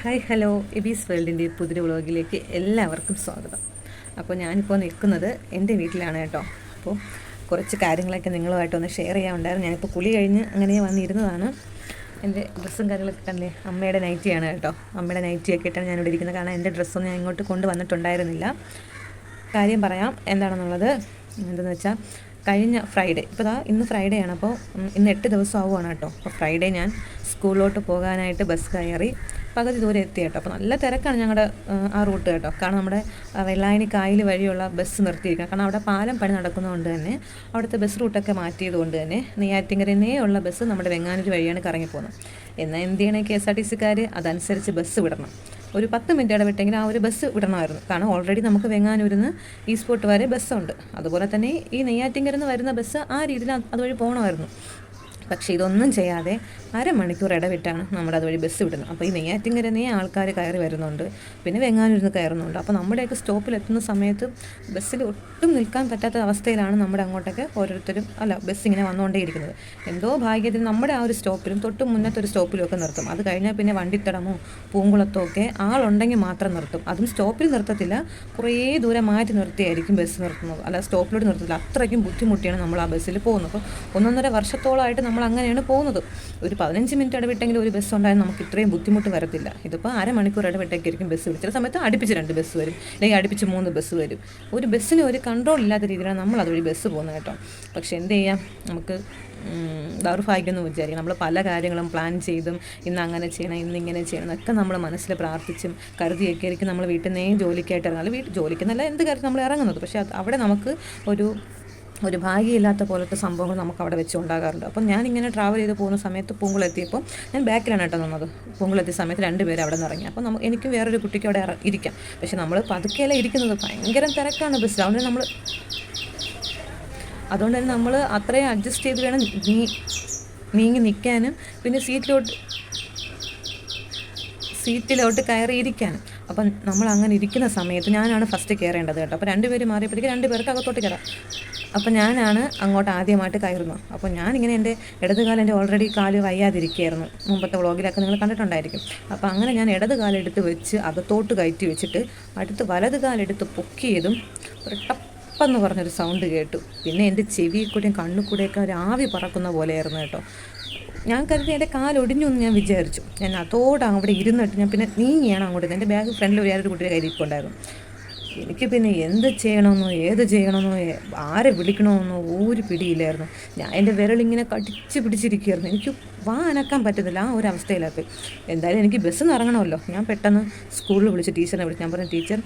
Hi hello. എബീസ് വേൾഡിന്റെ പുതിയ വ്ളോഗിലേക്ക് എല്ലാവർക്കും സ്വാഗതം. അപ്പോൾ ഞാനിപ്പോൾ നിൽക്കുന്നത് എന്റെ വീട്ടിലാണ് കേട്ടോ. അപ്പോൾ കുറച്ച് കാര്യങ്ങളൊക്കെ നിങ്ങളുമായിട്ടൊന്ന് ഷെയർ ചെയ്യാനുണ്ടായിരുന്നു ഞാനിപ്പോൾ കുളി കഴിഞ്ഞ് അങ്ങനെ വന്നിരുന്നതാണ്. എന്റെ ഡ്രസ്സും കാര്യങ്ങളൊക്കെ കണ്ടേ അമ്മയുടെ നൈറ്റിയാണ് കേട്ടോ. അമ്മയുടെ നൈറ്റിയൊക്കെ ഇട്ടാണ് ഞാനിവിടെ ഇരിക്കുന്നത്. കാരണം എന്റെ ഡ്രസ്സൊന്നും ഞാൻ ഇങ്ങോട്ട് കൊണ്ടുവന്നിട്ടുണ്ടായിരുന്നില്ല കാര്യം പറയാം എന്താണെന്നുള്ളത് എന്തെന്ന് വെച്ചാൽ കഴിഞ്ഞ ഫ്രൈഡേ. ഇപ്പോൾ ദാ ഇന്ന് ഫ്രൈഡേ ആണ്. അപ്പോൾ ഇന്ന് എട്ട് ദിവസം ആവുകയാണ് കേട്ടോ. അപ്പോൾ ഫ്രൈഡേ ഞാൻ സ്കൂളിലോട്ട് പോകാനായിട്ട് ബസ് കയറി പകുതി ദൂരം എത്തി കേട്ടോ. അപ്പോൾ നല്ല തിരക്കാണ് ഞങ്ങളുടെ ആ റൂട്ട് കേട്ടോ. കാരണം നമ്മുടെ വെള്ളായണി കായൽ വഴിയുള്ള ബസ് നിർത്തിയിരിക്കുക കാരണം അവിടെ പാലം പണി നടക്കുന്നതുകൊണ്ട് തന്നെ അവിടുത്തെ ബസ് റൂട്ടൊക്കെ മാറ്റിയതുകൊണ്ട് തന്നെ നെയ്യാറ്റിങ്കരനേ ഉള്ള ബസ് നമ്മുടെ വെങ്ങാനൂർ വഴിയാണ് കറങ്ങി പോകുന്നത് എന്നാൽ എന്ത് ചെയ്യണേ കെ എസ് ആർ ടി സിക്കാർ അതനുസരിച്ച് ബസ് വിടണം. ഒരു പത്ത് മിനിറ്റ് ഇടവിട്ടെങ്കിൽ ആ ഒരു ബസ് വിടണമായിരുന്നു. കാരണം ഓൾറെഡി നമുക്ക് വെങ്ങാനൂരിൽ നിന്ന് ഈ സ്പോട്ട് വരെ ബസ്സുണ്ട് അതുപോലെ തന്നെ ഈ നെയ്യാറ്റിങ്കരന്ന് വരുന്ന ബസ് ആ രീതിയിൽ അതുവഴി പോകണമായിരുന്നു പക്ഷേ ഇതൊന്നും ചെയ്യാതെ അരമണിക്കൂർ ഇടവിട്ടാണ് നമ്മൾ അതുവഴി ബസ് വിടുന്നത്. അപ്പോൾ ഈ നെയ്യാറ്റിങ്കരനെ ആൾക്കാർ കയറി വരുന്നുണ്ട്. പിന്നെ വെങ്ങാനൂരിന്ന് കയറുന്നുണ്ട്. അപ്പോൾ നമ്മുടെയൊക്കെ സ്റ്റോപ്പിൽ എത്തുന്ന സമയത്ത് ബസ്സിൽ ഒട്ടും നിൽക്കാൻ പറ്റാത്ത അവസ്ഥയിലാണ് നമ്മുടെ അങ്ങോട്ടൊക്കെ ഓരോരുത്തരും അല്ല ബസ് ഇങ്ങനെ വന്നുകൊണ്ടേയിരിക്കുന്നത് എന്തോ ഭാഗ്യത്തിന് നമ്മുടെ ആ ഒരു സ്റ്റോപ്പിലും തൊട്ട് മുന്നത്തെ ഒരു സ്റ്റോപ്പിലും ഒക്കെ നിർത്തും. അത് കഴിഞ്ഞാൽ പിന്നെ വണ്ടിത്തടമോ പൂങ്കുളത്തോ ഒക്കെ ആളുണ്ടെങ്കിൽ മാത്രം നിർത്തും. അതും സ്റ്റോപ്പിൽ നിർത്തത്തില്ല. കുറേ ദൂരം മാറ്റി നിർത്തിയായിരിക്കും ബസ് നിർത്തുന്നത്. അല്ല സ്റ്റോപ്പിലോട്ട് നിർത്തത്തില്ല. അത്രയ്ക്കും ബുദ്ധിമുട്ടിയാണ് നമ്മൾ ആ ബസ്സിൽ പോകുന്നത്. അപ്പോൾ ഒന്നൊന്നര വർഷത്തോളമായിട്ട് നമ്മൾ അങ്ങനെയാണ് പോകുന്നത്. ഒരു പതിനഞ്ച് മിനിറ്റ് ഇടവിട്ടെങ്കിൽ ഒരു ബസ് ഉണ്ടായാൽ നമുക്ക് ഇത്രയും ബുദ്ധിമുട്ട് വരത്തില്ല. ഇതിപ്പോൾ അരമണിക്കൂർ ഇടവിട്ടേക്കായിരിക്കും ബസ് വരും ചില സമയത്ത് അടുപ്പിച്ച് രണ്ട് ബസ് വരും. അല്ലെങ്കിൽ അടുപ്പിച്ച് മൂന്ന് ബസ് വരും. ഒരു ബസ്സിന് ഒരു കൺട്രോൾ ഇല്ലാത്ത രീതിയിലാണ് നമ്മൾ അതുവഴി ബസ് പോകുന്നത് കേട്ടോ. പക്ഷേ എന്ത് ചെയ്യാം? നമുക്ക് ഉം, ദൗർഭാഗ്യം എന്ന് വിചാരിക്കും നമ്മൾ പല കാര്യങ്ങളും പ്ലാൻ ചെയ്തും ഇന്ന് അങ്ങനെ ചെയ്യണം ഇന്ന് ഇങ്ങനെ ചെയ്യണം എന്നൊക്കെ നമ്മൾ മനസ്സിൽ പ്രാർത്ഥിച്ചും കരുതിയൊക്കെ ആയിരിക്കും നമ്മൾ വീട്ടിൽ നിന്നേ ജോലിക്കായിട്ട് ഇറങ്ങുന്നത്. വീട്ടിൽ ജോലിക്ക് നല്ല എന്ത് കാര്യം നമ്മൾ ഇറങ്ങുന്നത്. പക്ഷേ അവിടെ നമുക്ക് ഒരു ഒരു ഭാഗ്യമില്ലാത്ത പോലത്തെ സംഭവങ്ങൾ നമുക്ക് അവിടെ വെച്ച് ഉണ്ടാകാറുണ്ട്. അപ്പം ഞാനിങ്ങനെ ട്രാവൽ ചെയ്ത് പോകുന്ന സമയത്ത് പൂങ്കുളെത്തിയപ്പോൾ ഞാൻ ബാക്കിലാണ് കേട്ടോ നിന്നത്. പൂങ്കുളെത്തിയ സമയത്ത് രണ്ടുപേരും അവിടെ നിന്ന് ഇറങ്ങി അപ്പോൾ നമുക്ക് എനിക്കും വേറൊരു കുട്ടിക്ക് അവിടെ ഇരിക്കാം. പക്ഷെ നമ്മൾ പതുക്കെയല്ല ഇരിക്കുന്നത്? ഭയങ്കര തിരക്കാണ് ബസ്സിൽ അതുകൊണ്ട് നമ്മൾ അതുകൊണ്ട് തന്നെ നമ്മൾ അത്രയും അഡ്ജസ്റ്റ് ചെയ്ത് വേണം നീ നീങ്ങി നിൽക്കാനും പിന്നെ സീറ്റിലോട്ട് സീറ്റിലോട്ട് കയറി കയറിയിരിക്കാനും അപ്പം നമ്മൾ അങ്ങനെ ഇരിക്കുന്ന സമയത്ത് ഞാനാണ് ഫസ്റ്റ് കയറേണ്ടത് കേട്ടോ. അപ്പോൾ രണ്ടുപേര് മാറിയപ്പോഴേക്കും രണ്ട് പേർക്ക് അകത്തോട്ട് കയറാം അപ്പോൾ ഞാനാണ് അങ്ങോട്ട് ആദ്യമായിട്ട് കയറുന്നത്. അപ്പോൾ ഞാനിങ്ങനെ എന്റെ ഇടത് കാലം എന്റെ ഓൾറെഡി കാൽ വയ്യാതിരിക്കുകയായിരുന്നു. മുമ്പത്തെ വ്ളോഗിലൊക്കെ നിങ്ങൾ കണ്ടിട്ടുണ്ടായിരിക്കും. അപ്പോൾ അങ്ങനെ ഞാൻ ഇടത് കാലെടുത്ത് വെച്ച് അകത്തോട്ട് കയറ്റി വെച്ചിട്ട് അടുത്ത് വലത് കാലെടുത്ത് പൊക്കിയതും ഒരു ടപ്പെന്ന് പറഞ്ഞൊരു സൗണ്ട് കേട്ടു. പിന്നെ എന്റെ ചെവിയിൽ കൂടെയും കണ്ണു കൂടെയൊക്കെ ഒരു ആവി പറക്കുന്ന പോലെയായിരുന്നു കേട്ടോ. ഞാൻ കരുതി എന്റെ കാലൊടിഞ്ഞു എന്ന് ഞാൻ വിചാരിച്ചു. ഞാൻ അതോടെ അവിടെ ഇരുന്നിട്ട് ഞാൻ പിന്നെ നീങ്ങിയാണ് അങ്ങോട്ട്. എന്റെ ബാഗ് ഫ്രണ്ടിൽ ഒരു ഒരു കുട്ടിയുടെ കയ്യിൽ ഇരിപ്പുണ്ടായിരുന്നു എനിക്ക് പിന്നെ എന്ത് ചെയ്യണമെന്നോ ഏത് ചെയ്യണമെന്നോ ആരെ വിളിക്കണമെന്നോ ഒരു പിടിയില്ലായിരുന്നു. ഞാൻ എന്റെ വിരലിങ്ങനെ കടിച്ച് പിടിച്ചിരിക്കുകയായിരുന്നു. എനിക്ക് വാ അനക്കാൻ പറ്റുന്നില്ല ആ ഒരു എന്തായാലും എനിക്ക് ബസ്സിൽ നിന്ന് ഇറങ്ങണമല്ലോ. ഞാൻ പെട്ടെന്ന് സ്കൂളിൽ വിളിച്ച് ടീച്ചറിനെ വിളിച്ച്. ഞാൻ പറഞ്ഞു ടീച്ചർ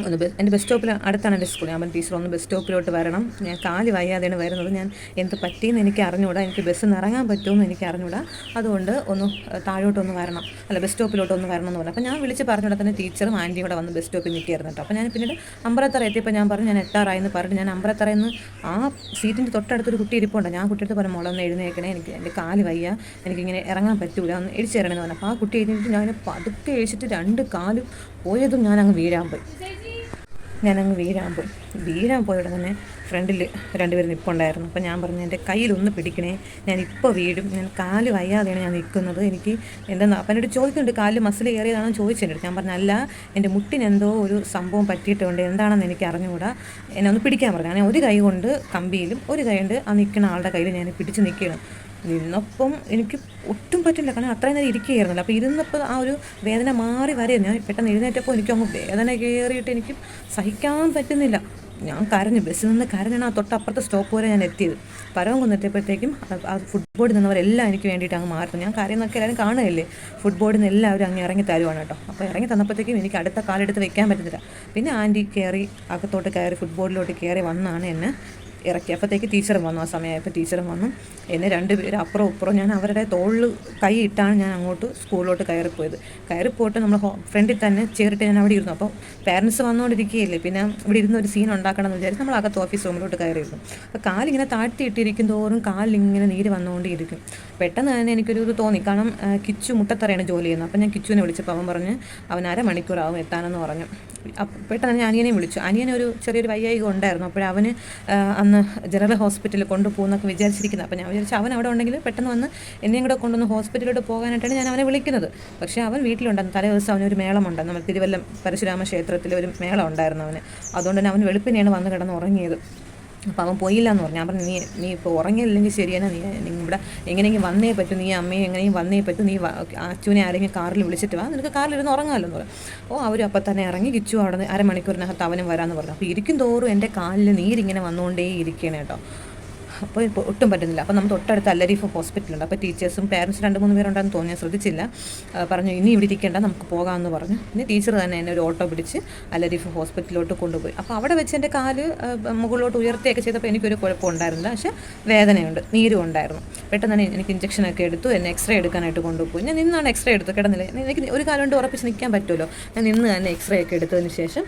ഒന്ന് എന്റെ ബസ് സ്റ്റോപ്പിൽ അടുത്താണ് എന്റെ സ്കൂൾ ഞാൻ ടീച്ചർ ഒന്ന് ബസ് സ്റ്റോപ്പിലോട്ട് വരണം. ഞാൻ കാൽ വയ്യാതെയാണ് വരുന്നത്. ഞാൻ എന്ത് പറ്റിയെന്ന് എനിക്ക് അറിഞ്ഞുകൂടാ എനിക്ക് ബസ് ഇറങ്ങാൻ പറ്റുമെന്ന് എനിക്ക് അറിഞ്ഞുകൂടാ അതുകൊണ്ട് ഒന്ന് താഴോട്ടൊന്ന് വരണം. അല്ല ബസ് സ്റ്റോപ്പിലോട്ട് ഒന്ന് വരണം എന്ന് പറഞ്ഞു. അപ്പോൾ ഞാൻ വിളിച്ച് പറഞ്ഞുകൂടെ തന്നെ ടീച്ചറും ആന്റിയും കൂടെ വന്ന് ബസ് സ്റ്റോപ്പിൽ നിൽക്കുകയായിരുന്നു കേട്ടോ. അപ്പോൾ ഞാൻ പിന്നീട് അമ്പലത്തറ എത്തിയപ്പോൾ ഞാൻ പറഞ്ഞു ഞാൻ എത്താറായി എന്ന് പറഞ്ഞു ഞാൻ അമ്പലത്തറയിൽ നിന്ന് ആ സീറ്റിന്റെ തൊട്ടടുത്തൊരു കുട്ടി ഇരിപ്പുണ്ട്. ഞാൻ കുട്ടിയുടെ പറഞ്ഞു മുളന്ന് എഴുന്നേക്കണേ എനിക്ക് എന്റെ കാൽ വയ്യ. എനിക്കിങ്ങനെ ഇറങ്ങാൻ പറ്റൂല. ഒന്ന് എഴിച്ചു പറഞ്ഞു. അപ്പോൾ ആ കുട്ടി എഴുന്നേറ്റ് ഞാൻ പതുക്കെ എഴിച്ചിട്ട് രണ്ട് കാലും പോയതും ഞാൻ അങ്ങ് വീഴാൻ പോയി. ഞാനങ്ങ് വീഴാൻ പോയി. വീഴാൻ പോയ ഉടനെ തന്നെ ഫ്രണ്ടിൽ രണ്ടുപേർ നിൽപ്പുണ്ടായിരുന്നു അപ്പോൾ ഞാൻ പറഞ്ഞു എന്റെ കയ്യിലൊന്ന് പിടിക്കണേ. ഞാൻ ഇപ്പോൾ വീഴും. ഞാൻ കാൽ വയ്യാതെയാണ് ഞാൻ നിൽക്കുന്നത്. എനിക്ക് എന്താ അപ്പം എന്നോട് ചോദിക്കുന്നുണ്ട് കാലിൽ മസിൽ കയറിയതാണെന്ന് ചോദിച്ചിട്ടുണ്ട് ഞാൻ പറഞ്ഞല്ല എന്റെ മുട്ടിന് എന്തോ ഒരു സംഭവം പറ്റിയിട്ടുണ്ട്. എന്താണെന്ന് എനിക്ക് അറിഞ്ഞുകൂടാ. എന്നെ ഒന്ന് പിടിക്കാൻ പറഞ്ഞു. ഞാൻ ഒരു കൈ കൊണ്ട് കമ്പിയിലും ഒരു കൈ കൊണ്ട് ആ നിൽക്കുന്ന ആളുടെ കയ്യിൽ ഞാൻ പിടിച്ച് നിൽക്കുകയാണ്. നിന്നപ്പം എനിക്ക് ഒട്ടും പറ്റില്ല. കാരണം അത്രയും നേരം ഇരിക്കുകയായിരുന്നല്ലോ. അപ്പോൾ ഇരുന്നപ്പോൾ ആ ഒരു വേദന മാറി വരെ ഞാൻ പെട്ടെന്ന് എഴുന്നേറ്റപ്പോൾ എനിക്ക് അങ്ങ് വേദന കയറിയിട്ട് എനിക്ക് സഹിക്കാൻ പറ്റുന്നില്ല. ഞാൻ കരഞ്ഞു. ബസ്സിൽ നിന്ന് കരഞ്ഞാണ് ആ തൊട്ടപ്പുറത്തെ സ്റ്റോപ്പ് വരെ ഞാൻ എത്തിയത്. പരവം കൊന്നെത്തിയപ്പോഴത്തേക്കും ആ- ഫുട്ബോളിൽ നിന്നവരെല്ലാം എനിക്ക് വേണ്ടിയിട്ട് അങ്ങ് മാറുന്നു ഞാൻ കരയുന്നൊക്കെ എല്ലാവരും കാണുകയല്ലേ? ഫുട്ബോളിൽ നിന്ന് എല്ലാവരും അങ്ങ് ഇറങ്ങി തരുവാണ് കേട്ടോ. അപ്പോൾ ഇറങ്ങി തന്നപ്പോഴത്തേക്കും എനിക്ക് അടുത്ത കാലെടുത്ത് വെക്കാൻ പറ്റുന്നില്ല. പിന്നെ ആന്റി കയറി അകത്തോട്ട് കയറി ഫുട്ബോളിലോട്ട് കയറി വന്നാണ് എന്നെ ഇറക്കി അപ്പോഴത്തേക്ക് ടീച്ചറും വന്നു. ആ സമയമായപ്പോൾ ടീച്ചറും വന്നു. എന്നെ പേര് അപ്പുറം ഇപ്പുറം ഞാൻ അവരുടെ തോളിൽ കൈ ഇട്ടാണ് ഞാൻ അങ്ങോട്ട് സ്കൂളിലോട്ട് കയറിപ്പോയത്. കയറിപ്പോയിട്ട് നമ്മൾ ഫ്രണ്ടിൽ തന്നെ ചേറിട്ട് ഞാൻ അവിടെ ഇരുന്നു. അപ്പോൾ പാരൻസ് വന്നുകൊണ്ടിരിക്കുകയല്ലേ പിന്നെ ഇവിടെ ഇരുന്ന് ഒരു സീൻ ഉണ്ടാക്കണം എന്ന് വിചാരിച്ച് നമ്മൾ അകത്ത് ഓഫീസ് റൂമിലോട്ട് കയറിയിരുന്നു. അപ്പോൾ കാലിങ്ങനെ താഴ്ത്തിയിട്ടിരിക്കും തോറും കാലിങ്ങനെ നീര് വന്നുകൊണ്ടിരിക്കും പെട്ടെന്ന് തന്നെ എനിക്കൊരു ഇത് തോന്നി. കാരണം കിച്ചു മുട്ടത്തറയാണ് ജോലി ചെയ്യുന്നത്. അപ്പോൾ ഞാൻ കിച്ചുവിനെ വിളിച്ചപ്പോൾ അവൻ പറഞ്ഞ് അവൻ അര അരമണിക്കൂറാവും എത്താനെന്ന് പറഞ്ഞു. പെട്ടെന്ന് ഞാൻ അനിയനെ വിളിച്ചു. അനിയനൊരു ചെറിയൊരു വയ്യായിക ഉണ്ടായിരുന്നു. അപ്പോഴവന് അന്ന് വന്ന് ജനറൽ ഹോസ്പിറ്റലിൽ കൊണ്ടുപോകുന്നൊക്കെ വിചാരിച്ചിരിക്കുന്നത്. അപ്പോൾ ഞാൻ വിചാരിച്ചു അവൻ അവിടെ ഉണ്ടെങ്കിൽ പെട്ടെന്ന് വന്ന് എന്നെയും കൂടെ കൊണ്ടുവന്ന് ഹോസ്പിറ്റലിലോട്ട് പോകാനായിട്ടാണ് ഞാൻ അവനെ വിളിക്കുന്നത്. പക്ഷേ അവൻ വീട്ടിലുണ്ടെന്ന് തലേ ദിവസം അവനൊരു മേളമുണ്ട് നമ്മൾ തിരുവല്ലം പരശുരാമ ക്ഷേത്രത്തിൽ ഒരു മേളം ഉണ്ടായിരുന്നു അവന്. അതുകൊണ്ട് തന്നെ അവൻ വെളുപ്പിനെയാണ് വന്ന് കിടന്ന് ഉറങ്ങിയത്. അപ്പോൾ അവൻ പോയില്ല എന്ന് പറഞ്ഞു. ഞാൻ പറഞ്ഞു നീ നീ ഇപ്പോൾ ഉറങ്ങിയില്ലെങ്കിൽ ശരിയാണ് നീ ഇവിടെ എങ്ങനെയെങ്കിലും വന്നേ പറ്റും. നീ അമ്മയെ എങ്ങനെയും വന്നേ പറ്റും. നീ അച്ഛനെ ആരെങ്കിലും കാറിൽ വിളിച്ചിട്ട് വാ. നിനക്ക് കാറിലിരുന്ന് ഉറങ്ങാമല്ലോ എന്ന് പറഞ്ഞു. ഓ അവർ അപ്പം തന്നെ ഇറങ്ങി കിച്ചു അവിടെ നിന്ന് അരമണിക്കൂറിനകത്ത് അവനും വരാമെന്ന് പറഞ്ഞു. അപ്പോൾ ഇരിക്കും തോറും എന്റെ കാലിൽ നീരിങ്ങനെ വന്നുകൊണ്ടേ ഇരിക്കണേട്ടോ അപ്പോൾ ഒട്ടും പറ്റുന്നില്ല. അപ്പോൾ നമ്മൾ തൊട്ടടുത്ത് അല്ലരീഫ് ഹോസ്പിറ്റലുണ്ട്. അപ്പോൾ ടീച്ചേഴ്സും പേരൻസ് രണ്ട് മൂന്ന് പേരുണ്ടെന്ന് തോന്നിയാൽ ശ്രദ്ധിച്ചില്ല. പറഞ്ഞു ഇനി ഇവിടെ ഇരിക്കേണ്ട നമുക്ക് പോകാമെന്ന് പറഞ്ഞു. പിന്നെ ടീച്ചർ തന്നെ എന്നെ ഒരു ഓട്ടോ പിടിച്ച് അല്ലരീഫ് ഹോസ്പിറ്റലിലോട്ട് കൊണ്ടുപോയി. അപ്പോൾ അവിടെ വെച്ച് എന്റെ കാൽ മുകളിലോട്ട് ഉയർത്തിയൊക്കെ ചെയ്തപ്പോൾ എനിക്കൊരു കുഴപ്പം ഉണ്ടായിരുന്നില്ല പക്ഷേ വേദനയുണ്ട് നീരും ഉണ്ടായിരുന്നു. പെട്ടെന്ന് തന്നെ എനിക്ക് ഇഞ്ചക്ഷനൊക്കെ എടുത്തു എന്നെ എക്സ്റേ എടുക്കാനായിട്ട് കൊണ്ടുപോയി. ഞാൻ നിന്നാണ് എക്സ്റേ എടുത്തത്. കിടന്നില്ല എനിക്ക് ഒരു കാലം കൊണ്ട് ഉറപ്പിച്ച് നിൽക്കാൻ പറ്റുമല്ലോ. ഞാൻ നിന്ന് തന്നെ എക്സ്റേ ഒക്കെ എടുത്തതിന് ശേഷം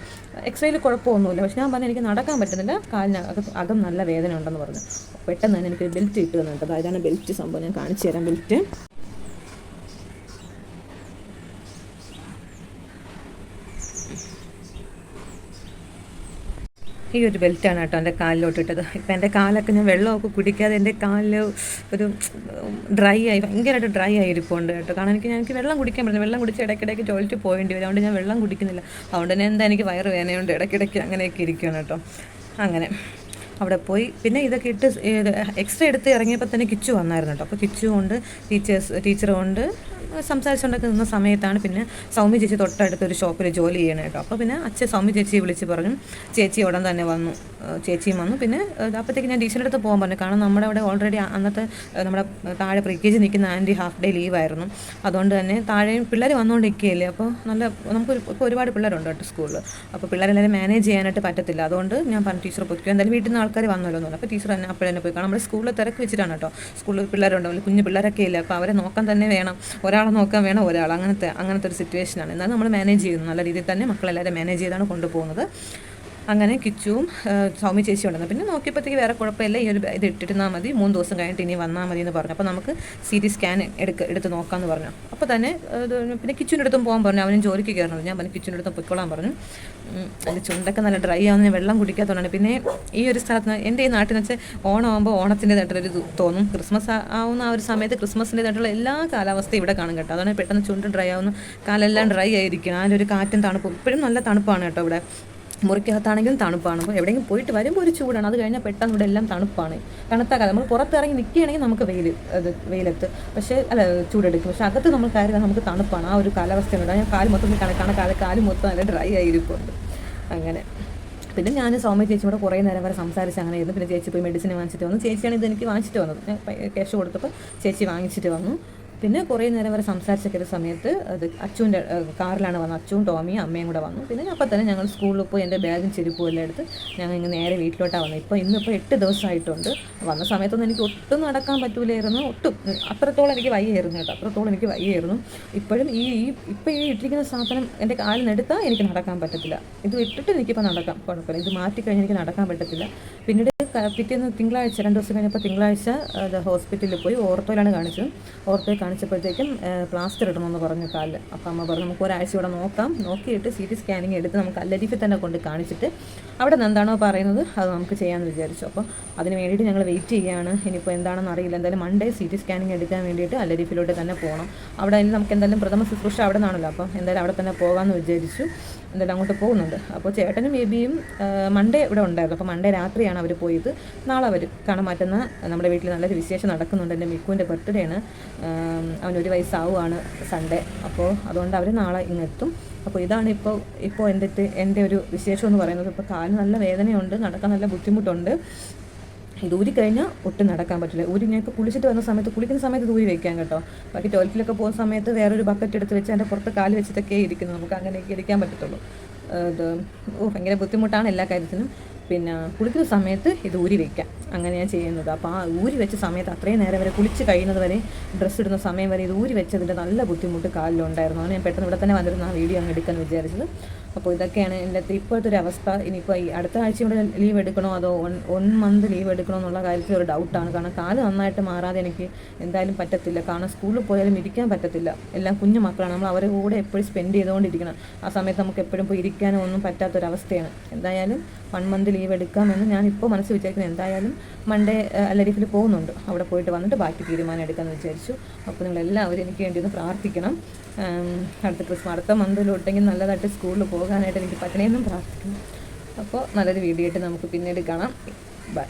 എക്സ്റേയിൽ കുഴപ്പമൊന്നുമില്ല. പക്ഷെ ഞാൻ പറഞ്ഞു എനിക്ക് നടക്കാൻ പറ്റുന്നില്ല. കാലിന് അകം നല്ല വേദന ഉണ്ടെന്ന് പറഞ്ഞു. പെട്ടെന്ന് തന്നെ എനിക്ക് ബെൽറ്റ് ഇട്ട് അപ്പോൾ അതാണ് ബെൽറ്റ് സംഭവം. ഞാൻ കാണിച്ചു തരാം ബെൽറ്റ് ഈ ഒരു ബെൽറ്റാണ് കേട്ടോ എന്റെ കാലിലോട്ട് ഇട്ടത്. ഇപ്പം എന്റെ കാലൊക്കെ ഞാൻ വെള്ളമൊക്കെ കുടിക്കാതെ എന്റെ കാലിൽ ഒരു ഡ്രൈ ആയി ഭയങ്കരമായിട്ട് ഡ്രൈ ആയി ഇരിപ്പുണ്ട് കേട്ടോ. കാരണം എനിക്ക് എനിക്ക് വെള്ളം കുടിക്കാൻ പറ്റില്ല. വെള്ളം കുടിച്ച് ഇടയ്ക്കിടയ്ക്ക് ടോയ്ലറ്റ് പോകേണ്ടി വരും. അതുകൊണ്ട് ഞാൻ വെള്ളം കുടിക്കുന്നില്ല. അതുകൊണ്ട് തന്നെ എന്താ എനിക്ക് വയറ് വേദനയുണ്ട്. ഇടയ്ക്കിടയ്ക്ക് അങ്ങനെയൊക്കെ ഇരിക്കുകയാണ് കേട്ടോ. അങ്ങനെ. അവിടെ പോയി. പിന്നെ ഇതൊക്കെ ഇട്ട് എക്സ്ട്രാ എടുത്ത് ഇറങ്ങിയപ്പോൾ തന്നെ കിച്ചു വന്നായിരുന്നു കേട്ടോ. അപ്പോൾ കിച്ചു കൊണ്ട് ടീച്ചേഴ്സ് ടീച്ചർ കൊണ്ട് സംസാരിച്ചുകൊണ്ടൊക്കെ നിന്ന സമയത്താണ് പിന്നെ സൗമ്യ ചേച്ചി തൊട്ടടുത്ത് ഒരു ഷോപ്പിൽ ജോലി ചെയ്യണം കേട്ടോ. അപ്പോൾ പിന്നെ അച്ഛൻ സൗമ്യ ചേച്ചിയെ വിളിച്ച് പറഞ്ഞു ചേച്ചി ഉടൻ തന്നെ വന്നു. ചേച്ചിയും വന്നു. പിന്നെ അപ്പോഴത്തേക്ക് ഞാൻ ടീച്ചറിന്റെ അടുത്ത് പോകാൻ പറഞ്ഞു. കാരണം നമ്മുടെ അവിടെ ഓൾറെഡി അന്നത്തെ നമ്മുടെ താഴെ പ്രീ കെ ജി നിൽക്കുന്ന ആന്റി ഹാഫ് ഡേ ലീവായിരുന്നു അതുകൊണ്ട് തന്നെ താഴെയും പിള്ളേർ വന്നുകൊണ്ടിരിക്കുകയല്ലേ അപ്പോൾ നല്ല നമുക്ക് ഇപ്പോൾ ഒരുപാട് പിള്ളേരുണ്ട് കേട്ടോ സ്കൂളിൽ അപ്പോൾ പിള്ളേരെല്ലാവരും മാനേജ് ചെയ്യാനായിട്ട് പറ്റത്തില്ല. അതുകൊണ്ട് ഞാൻ പറഞ്ഞു ടീച്ചർ പൊതുക്കും എന്തായാലും വീട്ടിൽ നിന്ന് ആൾക്കാർ വന്നല്ലോ എന്ന് പറഞ്ഞു. അപ്പോൾ ടീച്ചർ തന്നെ അപ്പോഴന്നെ പോയി. കാരണം നമ്മുടെ സ്കൂളിൽ തിരക്ക് വെച്ചിട്ടാണ് കേട്ടോ. സ്കൂളിൽ പിള്ളേരുണ്ടാവില്ല കുഞ്ഞു പിള്ളേരൊക്കെ ഇല്ല അപ്പോൾ അവരെ നോക്കാൻ തന്നെ വേണം. ഒരാളെ നോക്കാൻ വേണം ഒരാൾ അങ്ങനത്തെ അങ്ങനത്തെ ഒരു സിറ്റുവേഷനാണ് എന്നാലും നമ്മൾ മാനേജ് ചെയ്യുന്നു. നല്ല രീതിയിൽ തന്നെ മക്കളെല്ലാവരും മാനേജ് ചെയ്താണ് കൊണ്ടുപോകുന്നത്. അങ്ങനെ കിച്ചുവും സൗമ്യ ചേച്ചി ഉണ്ടെന്ന്. പിന്നെ നോക്കിയപ്പോഴത്തേക്ക് വേറെ കുഴപ്പമില്ല. ഈ ഒരു ഇത് ഇട്ടിരുന്നാൽ മതി. മൂന്ന് ദിവസം കഴിഞ്ഞിട്ട് ഇനി വന്നാൽ മതി എന്ന് പറഞ്ഞു. അപ്പോൾ നമുക്ക് സി ടി സ്കാൻ എടുക്ക എടുത്ത് നോക്കാമെന്ന് പറഞ്ഞു. അപ്പോൾ തന്നെ പിന്നെ കിച്ചുവിന്റെ അടുത്തും പോകാൻ പറഞ്ഞു. അവനും ജോലിക്ക് കയറണം ഞാൻ പറഞ്ഞു കിച്ചുവിന്റെ അടുത്തും പൊയ്ക്കോളാൻ പറഞ്ഞു. അതിന്റെ ചുണ്ടൊക്കെ നല്ല ഡ്രൈ ആവുന്ന. വെള്ളം കുടിക്കാത്തതുകൊണ്ടാണ്. പിന്നെ ഈ ഒരു സ്ഥലത്ത് എന്റെ ഈ നാട്ടിൽ നിന്ന് വെച്ചാൽ ഓണമാകുമ്പോൾ ഓണത്തിന്റെതായിട്ടുള്ളൊരു തോന്നും. ക്രിസ്മസ് ആവുന്ന ആ ഒരു സമയത്ത് ക്രിസ്മസിന്റെതായിട്ടുള്ള എല്ലാ കാലാവസ്ഥയും ഇവിടെ കാണും കേട്ടോ. അതാണ് പെട്ടെന്ന് ചുണ്ട് ഡ്രൈ ആവുന്നു. കാലെല്ലാം ഡ്രൈ ആയിരിക്കും ആ ഒരു കാറ്റും തണുപ്പും. ഇപ്പോഴും നല്ല തണുപ്പാണ് കേട്ടോ ഇവിടെ. മുറിക്കകത്താണെങ്കിലും തണുപ്പാണ്. അപ്പോൾ എവിടെയെങ്കിലും പോയിട്ട് വരുമ്പോൾ ഒരു ചൂടാണ്. അത് കഴിഞ്ഞാൽ പെട്ടെന്ന് ഇവിടെ എല്ലാം തണുപ്പാണ്. തണുത്ത കാലം നമ്മൾ പുറത്തിറങ്ങി നിൽക്കുകയാണെങ്കിൽ നമുക്ക് വെയിൽ അത് വെയിലത്ത്. പക്ഷേ അല്ല ചൂടെടുക്കും. പക്ഷേ അകത്ത് നമ്മൾ കയറി നമുക്ക് തണുപ്പാണ്. ആ ഒരു കാലാവസ്ഥയുണ്ട് ഞാൻ കാൽ മൊത്തം കണക്കാണ്. കാൽ കാൽ മൊത്തം നല്ല ഡ്രൈ ആയിരിക്കുന്നുണ്ട്. അങ്ങനെ. പിന്നെ ഞാൻ സൗമ്യ ചേച്ചിയോട് കുറേ നേരം വരെ സംസാരിച്ച് അങ്ങനെ ഇരുന്നു. പിന്നെ ചേച്ചി പോയി മെഡിസിൻ വാങ്ങിച്ചിട്ട് വന്നു. ചേച്ചിയാണ് ഇത് എനിക്ക് വാങ്ങിച്ചിട്ട് വന്നത്. ഞാൻ ക്യാഷ് കൊടുത്തപ്പോൾ ചേച്ചി വാങ്ങിച്ചിട്ട് വന്നു. പിന്നെ കുറേ നേരം വരെ സംസാരിച്ചൊക്കെ സമയത്ത് അത് അച്ചുവിന്റെ കാറിലാണ് വന്നത്. അച്ചുവും ടോമിയും അമ്മയും കൂടെ വന്നു. പിന്നെ അപ്പം തന്നെ ഞങ്ങൾ സ്കൂളിൽ പോയി എന്റെ ബാഗും ചെരുപ്പും എല്ലാം എടുത്ത് ഞങ്ങൾ ഇങ്ങനെ നേരെ വീട്ടിലോട്ടാണ് വന്നത്. ഇപ്പോൾ ഇന്നിപ്പോൾ എട്ട് ദിവസമായിട്ടുണ്ട്. വന്ന സമയത്തൊന്നും എനിക്ക് ഒട്ടും നടക്കാൻ പറ്റൂലായിരുന്നു. ഒട്ടും. അത്രത്തോളം എനിക്ക് വയ്യായിരുന്നു കേട്ടോ. അത്രത്തോളം എനിക്ക് വയ്യായിരുന്നു. ഇപ്പോഴും ഈ ഈ ഇപ്പോൾ ഈ ഇട്ടിരിക്കുന്ന സാധനം എന്റെ കാലിൽ എടുത്താൽ എനിക്ക് നടക്കാൻ പറ്റത്തില്ല. ഇത് ഇട്ടിട്ട് എനിക്കിപ്പോൾ നടക്കാം. കുഴപ്പമില്ല. ഇത് മാറ്റിക്കഴിഞ്ഞാൽ എനിക്ക് നടക്കാൻ പറ്റത്തില്ല. പിന്നീട് പിറ്റേന്ന് തിങ്കളാഴ്ച രണ്ട് ദിവസം കഴിഞ്ഞപ്പോൾ തിങ്കളാഴ്ച ഹോസ്പിറ്റലിൽ പോയി ഓർത്തോയിലാണ് കാണിച്ചത്. ഓർത്തോയിൽ കാണിച്ചപ്പോഴത്തേക്കും പ്ലാസ്റ്റർ ഇടണമെന്ന് പറഞ്ഞു കാലിൽ അപ്പം അമ്മ പറഞ്ഞു നമുക്ക് ഒരാഴ്ച ഇവിടെ നോക്കാം. നോക്കിയിട്ട് സി ടി സ്കാനിങ് എടുത്ത് നമുക്ക് അല്ലരിഫിൽ തന്നെ കൊണ്ട് കാണിച്ചിട്ട് അവിടെ നിന്ന് എന്താണോ പറയുന്നത് അത് നമുക്ക് ചെയ്യാമെന്ന് വിചാരിച്ചു. അപ്പോൾ അതിന് വേണ്ടിയിട്ട് ഞങ്ങൾ വെയിറ്റ് ചെയ്യുകയാണ്. ഇനിയിപ്പോൾ എന്താണെന്ന് അറിയില്ല. എന്തായാലും മൺഡേ സി ടി സ്കാനിങ് എടുക്കാൻ വേണ്ടിയിട്ട് അല്ലരിഫിലോട്ട് തന്നെ പോകണം. അവിടെ ഇനി നമുക്ക് എന്തായാലും പ്രഥമ ശുശ്രൂഷ അവിടെ നിന്നാണല്ലോ. അപ്പോൾ എന്തായാലും അവിടെ തന്നെ പോകാമെന്ന് വിചാരിച്ചു. എന്തായാലും അങ്ങോട്ട് പോകുന്നുണ്ട്. അപ്പോൾ ചേട്ടനും ബേബിയും മൺഡേ ഇവിടെ ഉണ്ടായിരുന്നു. അപ്പോൾ മൺഡേ രാത്രിയാണ് അവർ പോയത്. നാളെ വരും കാരണം മാറ്റുന്ന നമ്മുടെ വീട്ടിൽ നല്ലൊരു വിശേഷം നടക്കുന്നുണ്ട്. എന്റെ മിക്കുവിന്റെ ബർത്ത്ഡേ ആണ്. അവൻ ഒരു വയസ്സാവുകയാണ് സൺഡേ അപ്പോൾ അതുകൊണ്ട് അവർ നാളെ ഇങ്ങെത്തും. അപ്പോൾ ഇതാണ് ഇപ്പോൾ ഇപ്പോൾ എന്റെ എന്റെ ഒരു വിശേഷം എന്ന് പറയുന്നത്. ഇപ്പോൾ കാലിന് നല്ല വേദനയുണ്ട് നടക്കാൻ നല്ല ബുദ്ധിമുട്ടുണ്ട്. ഇത് ഊരി കഴിഞ്ഞാൽ ഒട്ടും നടക്കാൻ പറ്റില്ല. ഊരി ഞാൻ ഇപ്പോൾ കുളിച്ചിട്ട് വന്ന സമയത്ത് കുളിക്കുന്ന സമയത്ത് ഊരി വയ്ക്കാം കേട്ടോ. ബാക്കി ടോയ്ലറ്റിലൊക്കെ പോകുന്ന സമയത്ത് വേറൊരു ബക്കറ്റ് എടുത്ത് വെച്ച് അതിന്റെ പുറത്ത് കാൽ വെച്ചിട്ടൊക്കെ ഇരിക്കുന്നു. നമുക്ക് അങ്ങനെയൊക്കെ ഇരിക്കാൻ പറ്റത്തുള്ളൂ. ഇത് ഓ ഭയങ്കര ബുദ്ധിമുട്ടാണ് എല്ലാ കാര്യത്തിനും. പിന്നെ കുളിക്കുന്ന സമയത്ത് ഇത് ഊരി വയ്ക്കാം അങ്ങനെ ഞാൻ ചെയ്യുന്നത്. അപ്പോൾ ആ ഊരി വെച്ച സമയത്ത് അത്രയും നേരം വരെ കുളിച്ച് കഴിയുന്നത് വരെ ഡ്രസ്സ് ഇടുന്ന സമയം വരെ ഇത് ഊരി വെച്ചതിന്റെ നല്ല ബുദ്ധിമുട്ട് കാലിലുണ്ടായിരുന്നു. അങ്ങനെ ഞാൻ പെട്ടെന്ന് ഇവിടെ തന്നെ വന്നിരുന്ന ആ വീഡിയോ അങ്ങ് എടുക്കാമെന്ന് വിചാരിച്ചത്. അപ്പോൾ ഇതൊക്കെയാണ് എന്റെ ഇപ്പോഴത്തെ ഒരു അവസ്ഥ. ഇനിയിപ്പോൾ ഈ അടുത്ത ആഴ്ച ഇവിടെ ലീവ് എടുക്കണോ അതോ വൺ മന്ത് ലീവ് എടുക്കണോ എന്നുള്ള കാര്യത്തിൽ ഒരു ഡൗട്ടാണ് കാരണം കാൽ നന്നായിട്ട് മാറാതെ എനിക്ക് എന്തായാലും പറ്റത്തില്ല. കാരണം സ്കൂളിൽ പോയാലും ഇരിക്കാൻ പറ്റത്തില്ല. എല്ലാം കുഞ്ഞു മക്കളാണ്. നമ്മൾ അവരെ കൂടെ എപ്പോഴും സ്പെൻഡ് ചെയ്തുകൊണ്ടിരിക്കണം. ആ സമയത്ത് നമുക്ക് എപ്പോഴും പോയി ഇരിക്കാനോ ഒന്നും പറ്റാത്തൊരവസ്ഥയാണ് എന്തായാലും വൺ മന്ത് ലീവ് എടുക്കാമെന്ന് ഞാൻ ഇപ്പോൾ മനസ്സ് വിചാരിക്കുന്നത് എന്തായാലും മൺഡേ ലൈഫിൽ പോകുന്നുണ്ട്. അവിടെ പോയിട്ട് വന്നിട്ട് ബാക്കി തീരുമാനം എടുക്കാമെന്ന് വിചാരിച്ചു. അപ്പോൾ നിങ്ങളെല്ലാവരും എനിക്ക് വേണ്ടി ഒന്ന് പ്രാർത്ഥിക്കണം. അടുത്ത ക്രിസ്മസ് അടുത്ത മന്തിലോട്ടെങ്കിൽ നല്ലതായിട്ട് സ്കൂളിൽ പോകാനായിട്ട് എനിക്ക് പറ്റണേന്നും പ്രാർത്ഥിക്കുന്നു. അപ്പോൾ നല്ലൊരു വീഡിയോ ആയിട്ട് നമുക്ക് പിന്നീട് കാണാം. ബൈ